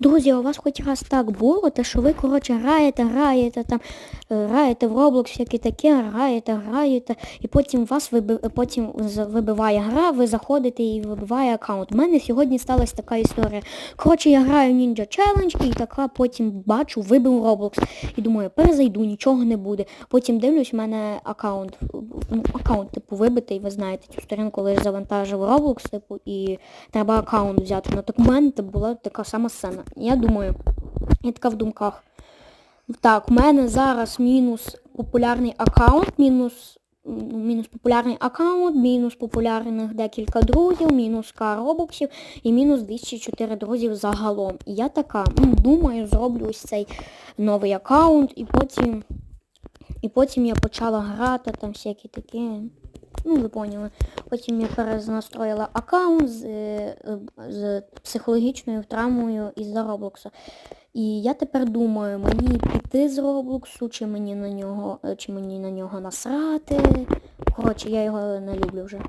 Друзі, у вас хоч раз так було, те, що ви, коротше, граєте, граєте там, е, граєте в Roblox, всяке таке, граєте, граєте, і потім вас виби... потім вибиває гра, ви заходите і вибиває аккаунт. У мене сьогодні сталася така історія. Коротше, я граю в Ninja Challenge і така потім бачу, вибив Roblox. І думаю, перезайду, нічого не буде. Потім дивлюсь, у мене аккаунт, ну, аккаунт, типу, вибитий, ви знаєте, цю сторінку, коли я завантажив Roblox, типу, і треба аккаунт взяти. Ну так у мене була така сама сцена. Я думаю, я така в думках. Так, у мене зараз мінус популярний аккаунт, мінус, ну, мінус популярний аккаунт, мінус популярних декілька друзів, мінус К робоксів і мінус 204 друзів загалом. І я така, ну, думаю, зроблю ось цей новий аккаунт і потім. І потім я почала грати там всякі такі. Ну, ви поняли. Потім я перезнастроїла аккаунт з, е, з психологічною травмою із-за Роблокса. І я тепер думаю, мені піти з Роблоксу, чи мені на нього, е, чи мені на нього насрати. Коротше, я його не люблю вже.